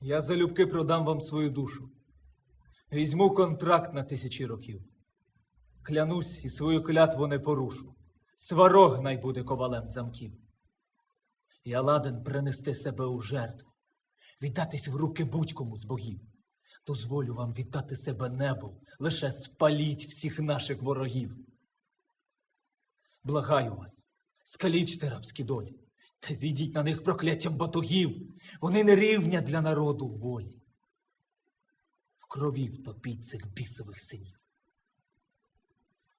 Я залюбки продам вам свою душу. Візьму контракт на тисячі років. Клянусь і свою клятву не порушу. Сварог най буде ковалем замків. Я ладен принести себе у жертву, віддатись в руки будь-кому з богів. Дозволю вам віддати себе небу, лише спаліть всіх наших ворогів. Благаю вас, скалічте рабські долі, та зійдіть на них прокляттям батогів. Вони не рівня для народу волі. В крові втопіть цих бісових синів.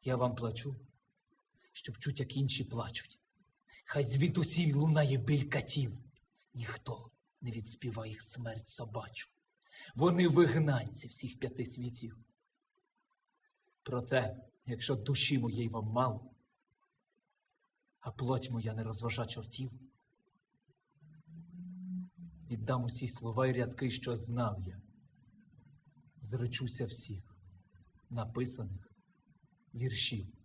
Я вам плачу, щоб чуть, як інші плачуть. Хай звідусіль лунає біль катів. Ніхто не відспіва їх смерть собачу. Вони вигнанці всіх п'яти світів. Проте, якщо душі моєї вам мало, а плоть моя не розважа чортів, віддам усі слова й рядки, що знав я. Зречуся всіх написаних віршів.